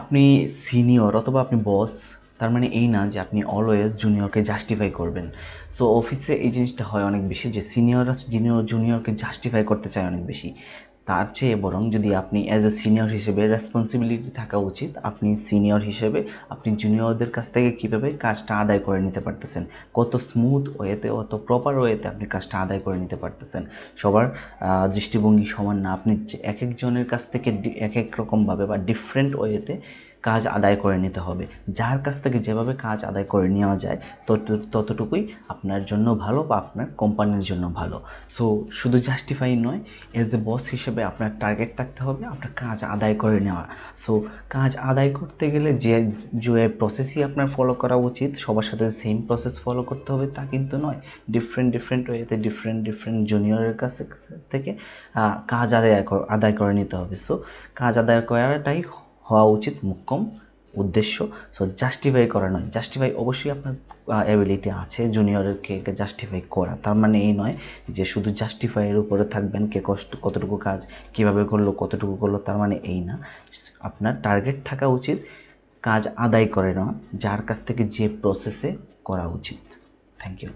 আপনি সিনিয়র অথবা আপনি বস তার মানে এই না যে আপনি অলওয়েজ জুনিয়রকে জাস্টিফাই করবেন। সো অফিসে এই জিনিসটা হয় অনেক বেশি যে সিনিয়ররা জুনিয়র জুনিয়রকে জাস্টিফাই করতে চায় অনেক বেশি। তার চেয়ে বরং যদি আপনি অ্যাজ এ সিনিয়র হিসেবে রেসপন্সিবিলিটি থাকা উচিত, আপনি সিনিয়র হিসেবে আপনি জুনিয়রদের কাছ থেকে কীভাবে কাজটা আদায় করে নিতে পারতেছেন? কত স্মুথ ওয়েতে অত প্রপার ওয়েতে আপনি কাজটা আদায় করে নিতে পারতেছেন? সবার দৃষ্টিভঙ্গি সমান না। আপনি এক একজনের কাছ থেকে এক এক রকমভাবে বা ডিফারেন্ট ওয়েতে কাজ আদায় করে নিতে হবে। যার কাছ থেকে যেভাবে কাজ আদায় করে নেওয়া যায়, তত, ততটুকুই আপনার জন্য ভালো বা আপনার কোম্পানির জন্য ভালো। সো শুধু জাস্টিফাই নয় এজ এ বস হিসেবে আপনার টার্গেট থাকতে হবে আপনার কাজ আদায় করে নেওয়া। সো কাজ আদায় করতে গেলে যে যে প্রসেসই আপনার ফলো করা উচিত, সবার সাথে সেম প্রসেস ফলো করতে হবে, তা কিন্তু নয়। ডিফারেন্ট ডিফারেন্ট ওয়েতে ডিফারেন্ট ডিফারেন্ট জুনিয়রের কাছে থেকে কাজ আদায় আদায় করে নিতে হবে। সো কাজ আদায় করাটাই হওয়া উচিত মুখ্যম উদ্দেশ্য। সো জাস্টিফাই করা নয়। জাস্টিফাই অবশ্যই আপনার অ্যাবিলিটি আছে জুনিয়রকে জাস্টিফাই করা। তার মানে এই নয় যে শুধু জাস্টিফাইয়ের উপরে থাকবেন, কে কষ্ট, কতটুকু কাজ, কীভাবে করল, কতটুকু করল, তার মানে এই না। আপনার টার্গেট থাকা উচিত, কাজ আদায় করে নেওয়া, যার কাছ থেকে যে প্রসেসে করা উচিত। Thank you